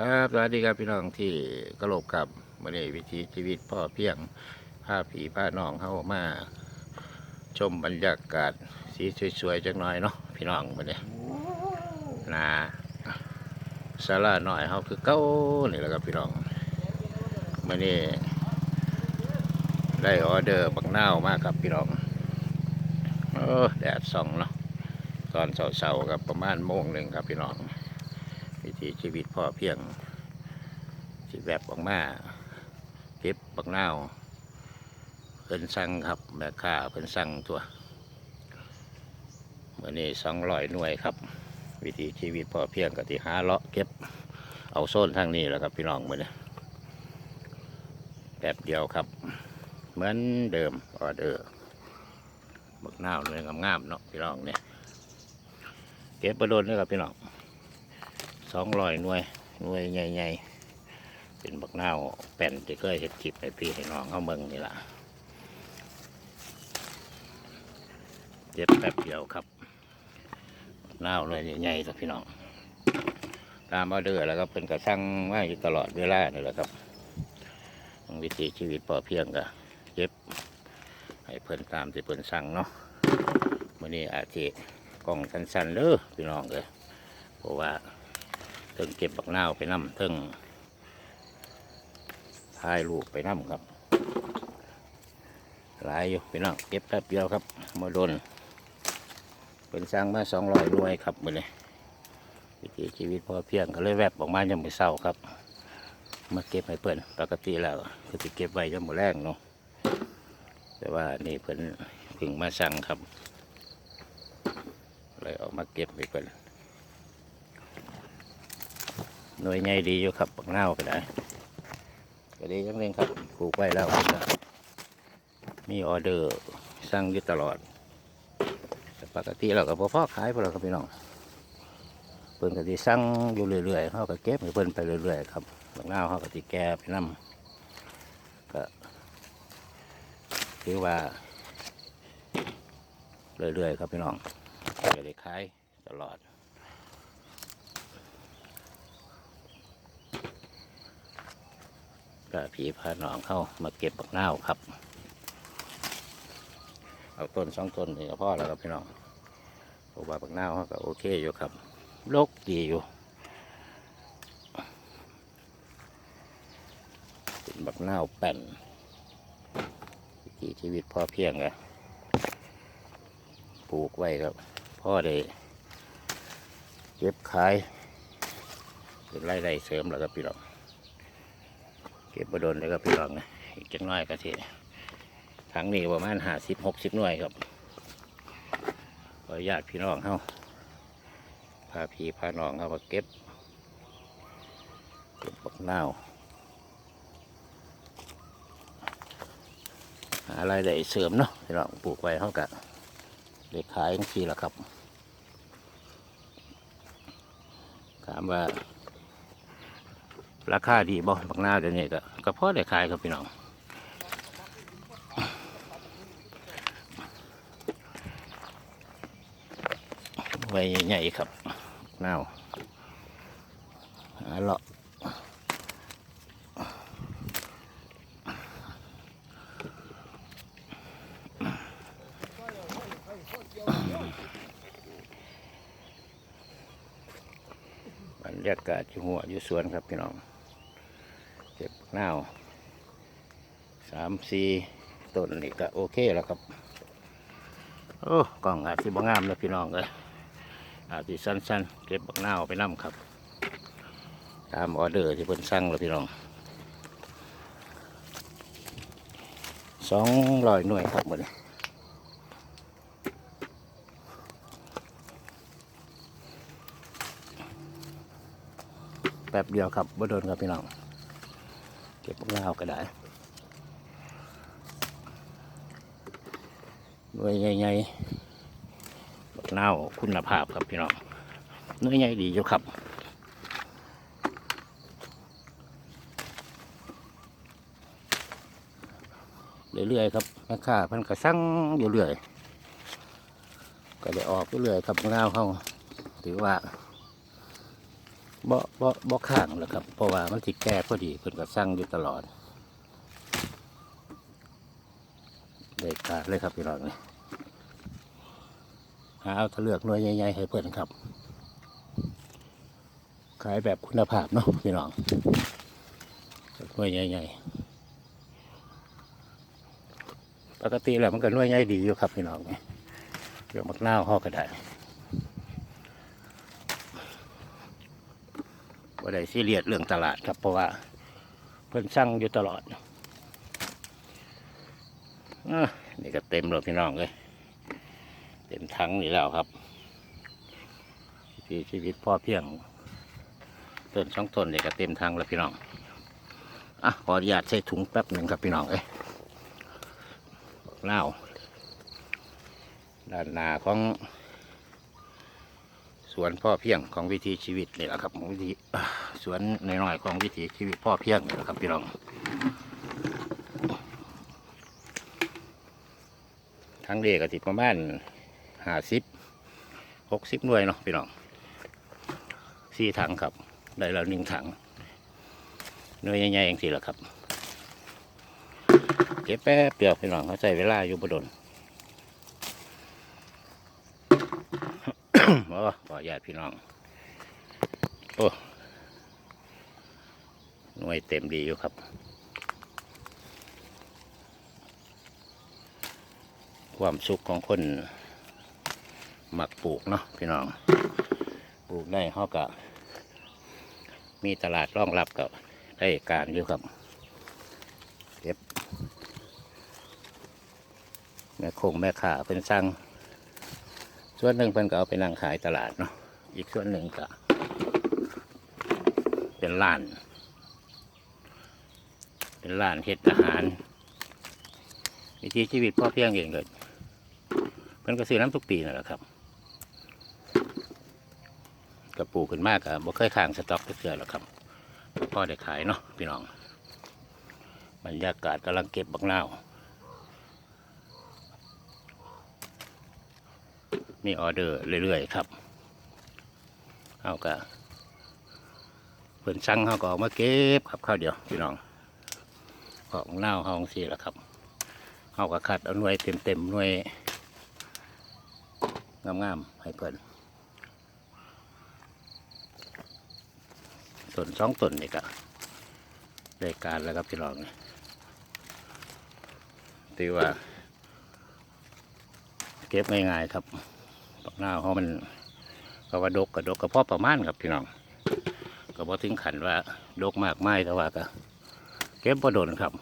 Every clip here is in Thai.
ครับสวัสดีครับพี่น้องที่กระโหลกกับมื่อนี้วิถีชีวิตพ่อเพียงผ้าผีผ้าน้องเข้ามาชมบรรยากาศสีสวยๆจักหน่อยเนาะพี่น้องมื่อนี้นาศาลาหน่อยเขาคือเก้านี่แหละครับพี่น้องมื่อนี้ได้ออเดอร์บักนาวมากครับพี่น้องเออแดดส่องเนาะตอนเสาๆกับประมาณโมงหนึ่งครับพี่น้อง ถีชีวิตพ่อเพียงสิแบบออกมาเก็บบักนาวเพิ่นสั่งครับแม่ค้าเพิ่นสั่งตัวเมื่อนี้สองร้อยหน่วยครับ วิถีชีวิตพ่อเพียงกติหาเลาะเก็บเอาโซนทางนี้แหล้วครับพี่น้องมื่อนี้แบบเดียวครับ เหมือนเดิมออเดอร์บักนาวหน่วยงามๆเนาะพี่น้องเนี่ยเก็บประโดนเลยครับพี่น้อง สองร้อยหน่วยหน่วยใหญ่ๆ เป็นบักนาวแป่นที่เคยเห็ดคลิปให้พี่ให้น้องเข้าเมืองนี่ละเจ็บแป๊บเดียวครับบักนาวหน่วยใหญ่ๆครับพี่น้อง ตามออเดือแล้วก็เป็นกระชั่งว่าอยู่ตลอดเวลานี่แหละครับวิถีชีวิตพอเพียงก็เก็บ ให้เพิ่นตามที่เพิ่นสั่งเนาะมื่อนี้อาจจะกล่องสั้นๆเลยพี่น้องเลยเพราะว่า เทิงเก็บบักนาวไปน้ำเทิงถ่ายรูปไปน้ำครับ หลายอยู่พี่น้องเก็บแป๊บเดียวครับมาโดนเป็นสร้างมาสองร้อยหน่วยครับมือนี้วิถีชีวิตพอเพียงก็เลยแวบออกมายังไม่เศร้าครับมาเก็บให้เพื่อนปกติแล้วคือจะเก็บไว้จนหมดแรงเนาะแต่ว่านี่เพื่อนพิ่งมาสั่งครับเลยออกมาเก็บให้เพื่อน หน่วยใหญ่ดีอยู่ครับปักเน่าก็ได้ก็ดีจังเลยครับปลูกไว้แล้วก็มีออเดอร์สั่งอยู่ตลอดปกติเราก็พอพอขายพวกเราครับพี่น้องเพิ่นก็สิสั่งอยู่เรื่อยๆเขาก็เก็บเพิ่นไปเรื่อยๆครับปักเน่าเขาก็สิแก่ไปนํก็ถือว่าเรื่อยๆครับพี่น้องก็ได้ขายตลอด ก็ผีพาน้องเข้ามาเก็บบักนาวครับ เอาต้นสองต้นนี่ก็พ่อแล้วครับพี่น้องเพราะว่าบักนาวเขาก็โอเคอยู่ครับโลกดีอยู่เป็นบักนาวแป่นวิถีชีวิตพ่อเพียงไงปลูกไว้ครับ พ่อได้เก็บขายเป็นรายได้เสริมแล้วครับพี่น้อง ก็บบโดนเลยครับพี่รองนะอีกจังน้อยก็ทีทั้งนี้ประมาณห้าสิบหกสิบหน่วยครับขออนุญาตพี่น้องเข้าพาพี่พาน้องเข้ามาเก็บเก็บบักนาวหาอะไรได้เสริมเนาะพี่น้องปลูกไว้เขากะเด็กขายทั้งทีละครับ ถามว่า ราคาดีบ่บักหน้าเดี๋ยวนี้ก็ก็พอได้ขายครับพี่น้องไว้ใหญ่ครับบักหน้าวหาเลาะบรรยากาศหัวอยู่สวนครับพี่น้อง เก็บนาวสามสี่ต้นนี่ก็โอเคแล้วครับ โอ้กล่องอาจจะบ่งามเลยพี่น้องเลยอาจจะสั้นๆ เก็บบักนาไปนํครับ ตามออเดอร์ที่เพิ่นสั่งเลยพี่น้องสองร้อยหน่วยครับหมดเลยแป๊บเดียวครับบ่โดนครับพี่น้อง ก็บพวกเราก็ได้หน่วยใหญ่ๆบักนาคุณภาพครับพี่น้องหน่วยใหญ่ดีอยู่ครับเรื่อยๆครับแม่ค้าพันกระสั่งอยู่เรื่อยก็ได้ออกเรื่อยๆครับบักนาเขาถือว่า บ่บ่บ่ข้างแล้วครับ เพราะว่ามันสิดแก่พอดีเพิ่นก็สั่งอยู่ตลอดได้การเลยครับพี่น้องนี่หาเอาถ้าเลือกหน่วยใหญ่ๆให้เพิ่นครับ ขายแบบคุณภาพเนาะพี่น้องหน่วยใหญ่ๆปกติแล้วมันก็หน่วยใหญ่ดีอยู่ครับพี่น้องนี่เดี๋ยวมักนาวห่อก็ได้ ว่ได้ซีเรียสเรื่องตลาดครับเพราะว่า เพิ่นสั่งอยู่ตลอดอนี่ก็เต็มแล้วพี่น้องเลยเต็มทั้งนี่แล้วครับที่ชีวิตพ่อเพียงต้นช่องต้นนี่ก็เต็มทั้งแล้วพี่น้องอะขออนุญาตใส่ถุงแป๊บหนึ่งครับพี่น้องเอ้ยเล่าด้านหน้าของ สวนพ่อเพียงของวิถีชีวิตนี่แหละครับของวิถีสวนน้อยๆของวิถีชีวิตพ่อเพียงนี่แหละครับพี่น้องทั้งเด็กก็ติดประมาณห้าสิบหกสิบหน่วยเนาะพี่น้องสี่ถังครับ ได้แล้วหนึ่งถังหน่วยใหญ่ๆอย่างสี่แหละครับ เก็บแป๊บเดียวพี่น้องเขาใช้เวลาอยู่บดน โอ้ขอญาติพี่น้อง โอ้หน่วยเต็มดีอยู่ครับ ความสุขของคนหมักปลูกเนาะพี่น้อง ปลูกได้เขากะมีตลาดรองรับกับได้การอยู่ครับเก็บแม่คงแม่ขาเป็นสร้าง ส่วนหนึ่งเพิ่นก็เอาไปนั่งขายตลาดเนาะอีกส่วนหนึ่งก็เป็นร้าน เป็นร้านเฮ็ดอาหาร วิถีชีวิตพ่อเพียงเองเลยเพิ่นก็ซื้อน้ำทุกปีนั่นแหละครับกระปูขึ้นมากกับบ่เคยค้างสต็อกเสือหรอกครับพ่อได้ขายเนาะพี่น้องบรรยากาศกำลังเก็บบักนาว มีออเดอร์เรื่อยๆครับเอาก็เพิ่นสั่งเขาก็ออกมาเก็บครับข้าวเดียวพี่น้องของเน่าห้องสี่ละครับเขาก็คัดเอาหน่วยเต็มๆหน่วยงามๆให้เพิ่นต้นสองต้นนี่ก็ได้การแล้วครับพี่น้องตีว่า เก็บง่ายๆครับ ปักหน้าเพราะมันก็ว่าดกกับดกกับพ่อประมาณครับพี่น้องก็พอถึงขันว่าดกมากไม่แต่ว่าก็เก็บพอดนครับ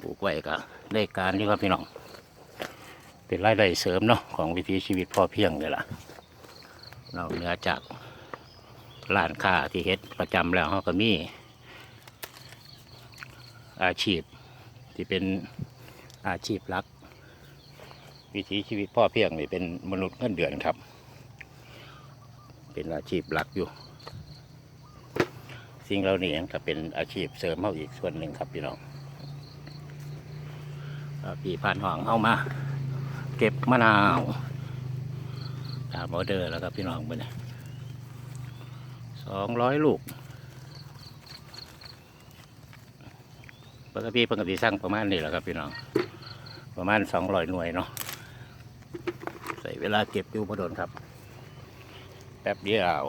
ปลูกไว้ก็ได้การนี่ครับพี่น้องเป็นรายได้เสริมเนาะของวิถีชีวิตพ่อเพียงเลยล่ะเราเนื้อจากร้านค้าที่เฮ็ดประจำแล้วเขาก็มีอาชีพที่เป็นอาชีพหลัก วิถีชีวิตพ่อเพียงนี่เป็นมนุษย์เงินเดือนครับ เป็นอาชีพหลักอยู่ สิ่งเหล่านี้ก็เป็นอาชีพเสริมเฮาอีกส่วนหนึ่งครับพี่น้องอ่าพี่ผ่านห้องเอามา เก็บมะนาวตามออเดอร์แล้วครับพี่น้องไปเนี่ยสองร้อยลูกปกติปกติสร้างประมาณนี้แหละครับพี่น้องประมาณสองร้อยหน่วยเนาะ เวลาเก็บอยู่พอดนครับ แป๊บเดียว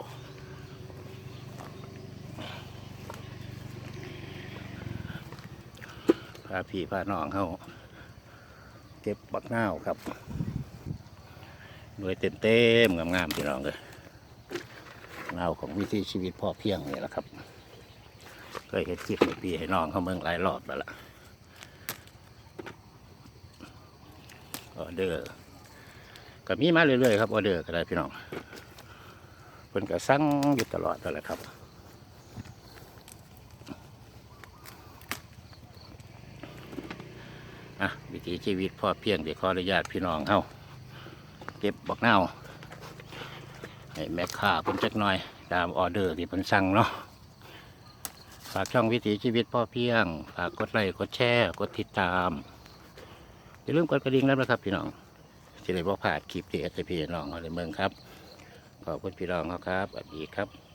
พาพี่พาน้องเขาเก็บบักนาวครับหน่วยเต็มเต็มๆงามๆพี่น้องเลยนาของวิถีชีวิตพ่อเพียงนี่แหละครับเคยเห็นคลิปให้พี่ให้น้องเขาเมืองหลายรอบแล้วล่ะออเดอร์ ก็มีมาเรื่อยๆครับออเดอร์ก็ได้พี่น้องเพิ่นก็สั่งอยู่ตลอดนั่นแหละครับอะวิถีชีวิตพ่อเพียงเดี๋ยวขออนุญาตพี่น้องเฮาเก็บบักเน่าให้แม่ค้าเพิ่นจักหน่อยตามออเดอร์ที่เพิ่นสั่งเนาะฝากช่องวิถีชีวิตพ่อเพียง ฝากกดไลค์กดแชร์ กดติดตามอย่าลืมกดกระดิ่งแล้วนะครับพี่น้อง จะได้บ่พลาดคลิปที่เอสพีน้องเอาเลยเมืองครับ ขอบคุณพี่น้องเขาครับสวัสดีครับ